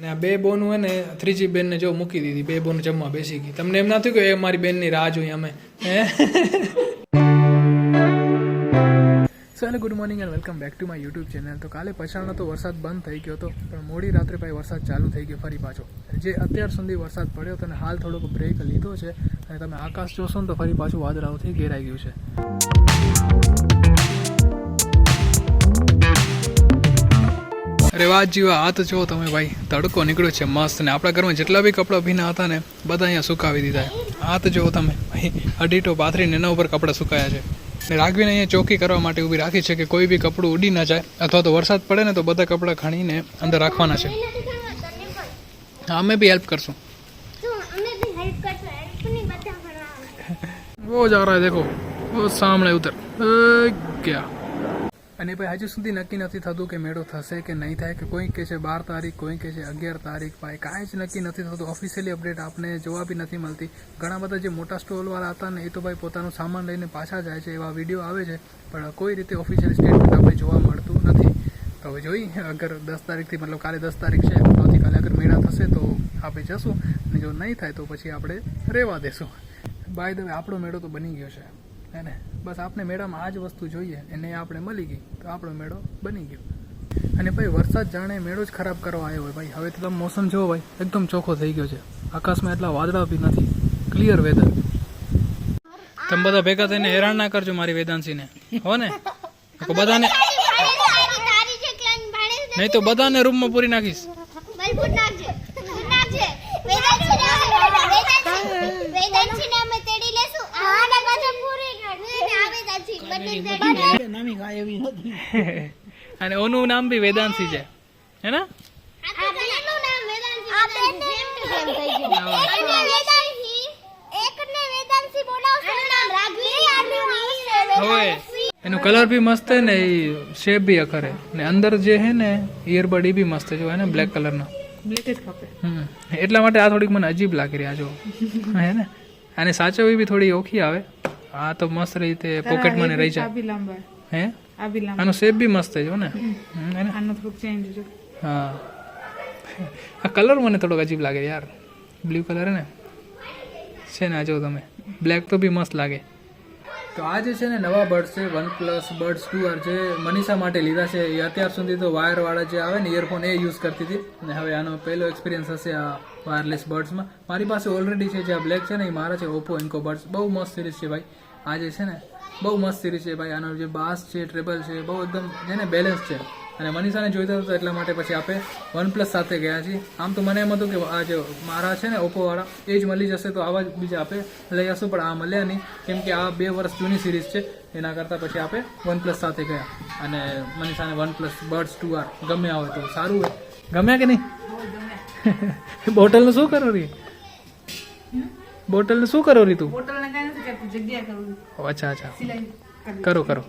અને આ બે બોનું હોય ને, ત્રીજી બેનને જો મૂકી દીધી, બે બોન જમવા બેસી ગઈ. તમને એમ ના થયું કે એ મારી બેનની રાહ જોઈએ અમે? So hello good morning and welcome back to my YouTube channel તો કાલે પછાડનો તો વરસાદ બંધ થઈ ગયો હતો, પણ મોડી રાત્રે ભાઈ વરસાદ ચાલુ થઈ ગયો ફરી પાછો. જે અત્યાર સુધી વરસાદ પડ્યો હતો અને હાલ થોડોક બ્રેક લીધો છે, અને તમે આકાશ જોશો ને તો ફરી પાછું વાદળાઓથી ઘેરાઈ ગયું છે. અરે વાત જીવા આ તો જો તમે ભાઈ તડકો નીકળ્યો છે મસ્ત ને આપણા ઘરમાં જેટલા બી કપડાં ભીના હતા ને બધા અહીંયા સુકાવી દીધા છે આ તો જો તમે ભાઈ અઢીટો પાથરીને એના ઉપર કપડાં સુકાયા છે ને રાઘવીને અહીંયા ચોકી કરવા માટે ઊભી રાખી છે કે કોઈ બી કપડું ઉડી ના જાય અથવા તો વરસાદ પડે ને તો બધા કપડાં ખણીને અંદર રાખવાના છે હા અમે બી હેલ્પ કરશું वो जा रहा है देखो वो सामने उधर ए, क्या અને ભાઈ હજુ સુધી નક્કી નથી થતું કે મેળો થશે કે નહીં થાય, કે કોઈ કહે છે બાર તારીખ, કોઈ કહે છે અગિયાર તારીખ. ભાઈ, કાંઈ જ નક્કી નથી થતું. ઓફિશિયલી અપડેટ આપને જોવા બી નથી મળતી. ઘણા બધા જે મોટા સ્ટોલવાળા હતા ને, એ તો ભાઈ પોતાનું સામાન લઈને પાછા જાય છે, એવા વીડિયો આવે છે. પણ કોઈ રીતે ઓફિશિયલ સ્ટેટમેન્ટ આપણે જોવા મળતું નથી. તો હવે જોઈ, અગર દસ તારીખથી મતલબ કાલે દસ તારીખ છે, આવતીકાલે અગર મેળા થશે તો આપણે જશું. અને જો નહીં થાય તો પછી આપણે રહેવા દેશું. બાય ધ આપણો મેળો તો બની ગયો છે. હે ને? બસ આપણે મેળામાં આ જ વસ્તુ જોઈએ એને આપણે મળી ગઈ તો આપણો મેળો બની ગયો. અને ભાઈ વરસાદ જાણે મેળો જ ખરાબ કરવા આવ્યો હોય ભાઈ. હવે તો તમે મોસમ જુઓ ભાઈ એકદમ ચોખ્ખો થઈ ગયો છે. આકાશમાં એટલા વાદળા બી નથી. ક્લિયર વેધર તમે બધા ભેગા થઈને હેરાન ના કરજો મારી વેદાંશીને. હો ને? બધાને નહીં તો બધાને રૂમમાં પૂરી નાખીશ. અને ઓનું નામ બી વેદાંશી છે. હે ને? હવે એનું કલર બી મસ્ત હે ને એ શેપ બી અખરે. ને અંદર જે હે ને ઇયરબડ એ બી મસ્ત જો હે ને બ્લેક કલરનો હમ. એટલા માટે આ થોડીક મને અજીબ લાગી રહ્યા જો હે ને? અને સાચવવી બી થોડી ઓખી આવે. આ તો મસ્ત રીતે પોકેટમાં મને રહી જાય. હે? આનો શેપ બી મસ્ત છે જો ને. થોડુંક ચેન્જ ને? હા. આ કલર મને થોડોક અજીબ લાગે યાર. બ્લુ કલર હે ને? છે ને આ જો તમે. બ્લેક તો બી મસ્ત લાગે. તો આ જે છે ને નવા બર્ડ્સ છે one plus buds two R જે મનીષા માટે લીધા છે, એ અત્યાર સુધી તો વાયરવાળા જે આવે ને ઇયરફોન એ યુઝ કરતી હતી. અને હવે આનો પહેલો એક્સપિરિયન્સ હશે આ વાયરલેસ બર્ડ્સમાં. મારી પાસે ઓલરેડી છે જે આ બ્લેક છે ને, એ મારા છે ઓપ્પો ઇન્કો બર્ડ્સ. બહુ મસ્ત સિરીઝ છે ભાઈ. આ જે છે ને, બહુ મસ્ત સિરીઝ છે ભાઈ. આનો જે બાસ છે ટ્રેબલ છે, બહુ એકદમ છે ને બેલેન્સ છે. અને મનીષાને જોઈતો હતો એટલા માટે પછી આપણે વન પ્લસ સાથે ગયા છીએ. આમ તો મને એમ હતું કે આ જે મારા છે ને ઓપ્પોવાળા એ જ મળી જશે તો આવા જ બીજા આપણે લઈ આવશું પણ આ મળ્યા નહીં. કેમ કે આ બે વર્ષ જૂની સિરીઝ છે એના કરતાં પછી આપણે વન પ્લસ સાથે ગયા. અને મનીષાને one plus birds two R ગમે આવે તો સારું હોય. ગમ્યા કે નહીં? બોટલનું શું કરો રહી બોટલનું શું કરો રહી તું? અચ્છા અચ્છા. કરો કરો.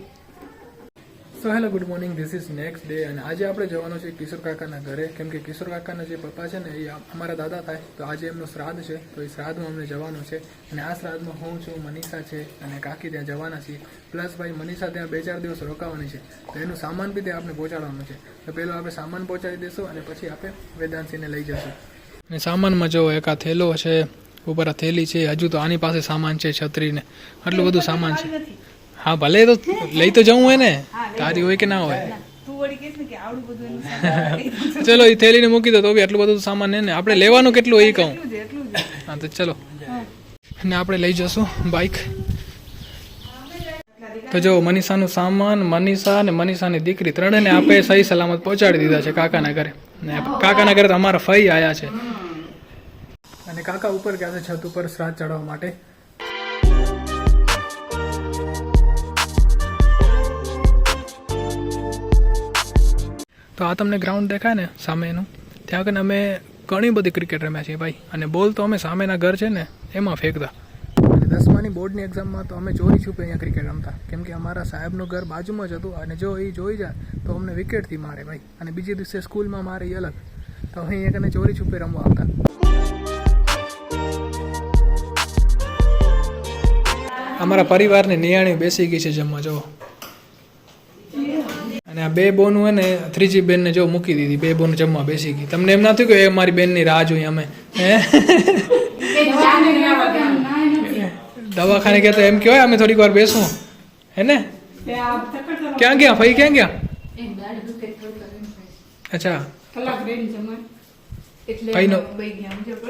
So hello good morning this is next day અને આજે આપણે જવાનું છે કિશોર કાકાના ઘરે. કેમ કે કિશોર કાકાના જે પપ્પા છે ને એ અમારા દાદા થાય તો આજે એમનું શ્રાદ્ધ છે તો એ શ્રાદ્ધમાં અમને જવાનું છે. અને આ શ્રાદ્ધમાં હું છું મનીષા છે અને કાકી ત્યાં જવાના છીએ. પ્લસ ભાઈ મનીષા ત્યાં બે ચાર દિવસ રોકાવાની છે. તો એનું સામાન બી ત્યાં આપણે પહોંચાડવાનું છે. તો પહેલો આપણે સામાન પહોંચાડી દઈશું અને પછી આપણે વેદાંશીને લઈ જશું. અને સામાનમાં જો એક આ થેલો છે ઉપર આ થેલી છે હજુ તો આની પાસે સામાન છે છત્રીને. આટલું બધું સામાન છે. હા ભલે તો લઈ તો જવું હોય ને. તારી હોય કે ના હોય. ચલો એ થેલીને મૂકી દો તો બી આટલું બધું સામાન ને ને આપણે લેવાનું કેટલું એ કહું. હા તો ચલો. ને આપણે લઈ જશું બાઇક તો જો મનીષાનું સામાન મનીષા અને મનીષાની દીકરી ત્રણેયને આપણે સહી સલામત પહોંચાડી દીધા છે કાકાના ઘરે. ને કાકાના ઘરે તો અમારા ફઈ આયા છે. અને કાકા ઉપર ગયા છે? છત ઉપર શ્રાદ્ધ ચડાવવા માટે. તો આ તમને ગ્રાઉન્ડ દેખાય ને સામેનું. ત્યાં આગળ અમે ઘણી બધી ક્રિકેટ રમ્યા છીએ ભાઈ. અને બોલ તો અમે સામેના ઘર છે ને, એમાં ફેંકતા. દસમાની બોર્ડની એક્ઝામમાં તો અમે ચોરી છુપે અહીંયા ક્રિકેટ રમતા. કેમ કે અમારા સાહેબનું ઘર બાજુમાં જ હતું અને જો એ જોઈ જાય, તો અમને વિકેટથી મારે ભાઈ. અને બીજે દિવસે સ્કૂલમાં મારે અલગ. તો અહીંયા કને ચોરી છુપે રમવા આવતા. અમારા પરિવારની નિયાણી બેસી ગઈ છે જમવા જો અને આ બે બોનું ને ત્રીજી બેનને જો મૂકી દીધી બે બોન જમવા બેસી ગઈ. તમને એમ નથી કે એ મારી બેનની રાહ જોઈએ અમે? દવાખાને દવાખાને તો એમ કહેવાય અમે થોડીક વાર બેસું. હે ને? ક્યાં ગયા? ફઈ ક્યાં ગયા? અચ્છા. ફઈનો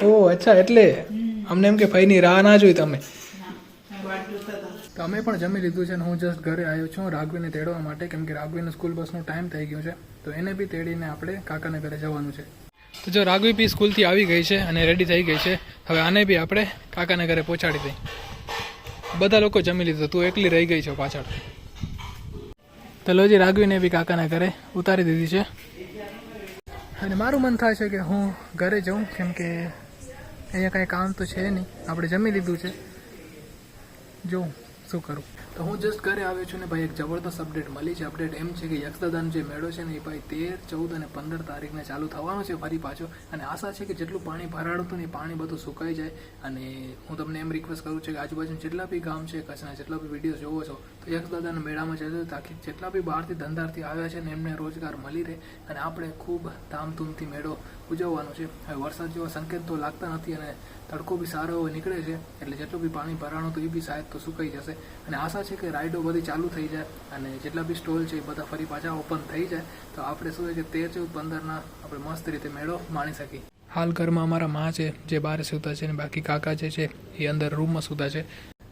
ઓ અચ્છા એટલે. અમને એમ કે ફઈની રાહ ના જોઈ તમે. તો અમે પણ જમી લીધું છે અને હું જસ્ટ ઘરે આવ્યો છું. રાઘવીને તેડવા માટે, કેમ કે રાઘવીનો સ્કૂલ બસનો ટાઈમ થઈ ગયો છે. તો એને બી તેડીને આપણે કાકાને ઘરે જવાનું છે. તો જો રાઘવી બી સ્કૂલથી આવી ગઈ છે અને રેડી થઈ ગઈ છે, હવે આને બી આપણે કાકાને ઘરે પહોંચાડી દઈ બધા લોકો જમી લીધું. તું એકલી રહી ગઈ છો પાછળ. તો લોજી રાઘવીને બી કાકાના ઘરે ઉતારી દીધી છે. અને મારું મન થાય છે કે હું ઘરે જાઉં, કેમ કે અહીંયા કાંઈ કામ તો છે નહીં. આપણે જમી લીધું છે. જોઉં શું કરું? તો હું જસ્ટ ઘરે આવ્યો છું ને ભાઈ એક જબરદસ્ત અપડેટ મળી છે. અપડેટ એમ છે કે યક્ષદાદાનો જે મેળો છે ને એ ભાઈ તેર, ચૌદ અને પંદર તારીખને ચાલુ થવાનો છે ફરી પાછો. અને આશા છે કે જેટલું પાણી ભરાડું હતું ને એ પાણી બધું સુકાઈ જાય. અને હું તમને એમ રિક્વેસ્ટ કરું છું કે આજુબાજુ જેટલા બી ગામ છે, કચ્છના જેટલા બી વીડિયો જોવો છો તો યક્ષદાદાના મેળામાં જજો તાકી જેટલા બી બહારથી ધંધારથી આવ્યા છે ને એમને રોજગાર મળી રહે અને આપણે ખૂબ ધામધૂમથી મેળો ઉજવવાનો છે. હવે વરસાદ જેવા સંકેત તો લાગતા નથી અને તડકો બી સારો એવો નીકળે છે, એટલે જેટલું બી પાણી ભરાણો તો એ બી શાયદ તો સુકાઈ જશે. અને આશા છે કે રાઈડો બધી ચાલુ થઈ જાય અને જેટલા બી સ્ટોલ છે એ બધા ફરી પાછા ઓપન થઈ જાય, તો આપણે શું છે કે તેર ચૌદ પંદરના આપણે મસ્ત રીતે મેળો માણી શકીએ. હાલ ઘરમાં અમારા મા છે, જે બહાર સૂતા છે ને બાકી કાકા જે છે એ અંદર રૂમમાં સૂતા છે.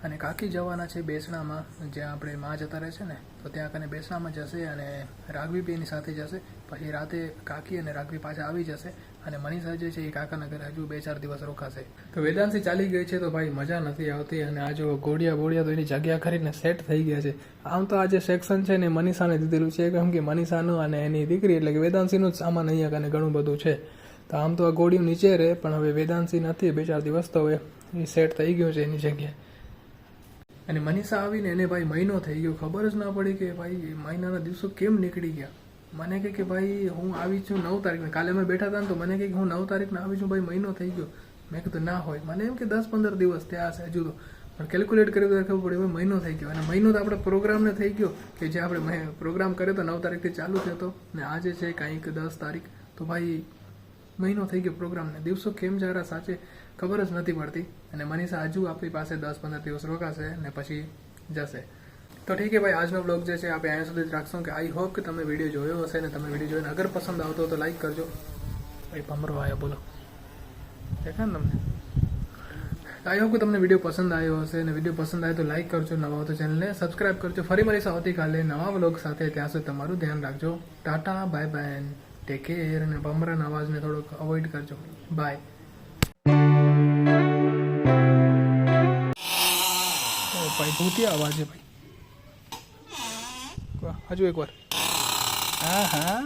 અને કાકી જવાના છે બેસણામાં, જ્યાં આપણે માં જતા રહે છે ને, તો ત્યાં કને બેસણામાં જશે અને રાઘવી બી એની સાથે જશે. પછી રાતે કાકી અને રાઘવી પાછા આવી જશે અને મનીષા જે છે એ કાકાના ઘરે હજુ બે ચાર દિવસ રોકાશે. તો વેદાંશી ચાલી ગઈ છે તો ભાઈ મજા નથી આવતી અને આ જો ગોળિયા બોળિયા તો એની જગ્યા ખરીને સેટ થઈ ગયા છે. આમ તો આ જે સેક્શન છે ને મનીષાને દીધેલું છે, કેમ કે મનીષાનું અને એની દીકરી એટલે કે વેદાંશીનું જ સામાન અહીંયા કને ઘણું બધું છે. તો આમ તો આ ગોળીઓ નીચે રહે, પણ હવે વેદાંશી નથી, બે ચાર દિવસ તો હવે એ સેટ થઈ ગયું છે એની જગ્યાએ. અને મનીષા આવીને એને ભાઈ મહિનો થઈ ગયો. ખબર જ ના પડી કે ભાઈ મહિનાના દિવસો કેમ નીકળી ગયા? મને કહે કે ભાઈ હું આવી છું નવ તારીખને. કાલે અમે બેઠા હતા ને તો મને કહે કે હું નવ તારીખને આવી છું ભાઈ મહિનો થઈ ગયો. મેં કીધું ના હોય. મને એમ કે દસ પંદર દિવસ ત્યાં હશે હજુ તો. પણ કેલ્ક્યુલેટ કર્યું તો ખબર પડી મહિનો થઈ ગયો. અને મહિનો તો આપણે પ્રોગ્રામને થઈ ગયો કે જે આપણે પ્રોગ્રામ કર્યો તો નવ તારીખથી ચાલુ થયો હતો ને આજે છે કાંઈક દસ તારીખ. તો ભાઈ મહિનો થઈ ગયો પ્રોગ્રામને. દિવસો કેમ જરા સાચે ખબર જ નથી પડતી. અને મનીષા હજુ આપણી પાસે દસ પંદર દિવસ રોકાશે ને પછી જશે. તો ઠીક છે ભાઈ આજનો બ્લોગ જે છે આપણે અહીંયા સુધી જ રાખશું કે આઈ હોપ કે તમે વીડિયો જોયો હશે ને તમે વીડિયો જોઈને અગર પસંદ આવતો તો લાઈક કરજો. ભાઈ ભમરો આવ્યો બોલો. દેખાય ને તમને? આઈ હોપ કે તમને વીડિયો પસંદ આવ્યો હશે અને વીડિયો પસંદ આવે તો લાઈક કરજો નવા હોય તો ચેનલને સબસ્ક્રાઇબ કરજો. ફરી મળીશું આવતીકાલે નવા બ્લોગ સાથે. ત્યાં સુધી તમારું ધ્યાન રાખજો. Tata bye bye take care અને ભમરાના અવાજને થોડોક અવોઇડ કરજો બાય ભાઈ ભૂતિયા અવાજ છે ભાઈ હજુ એક વાર હા હા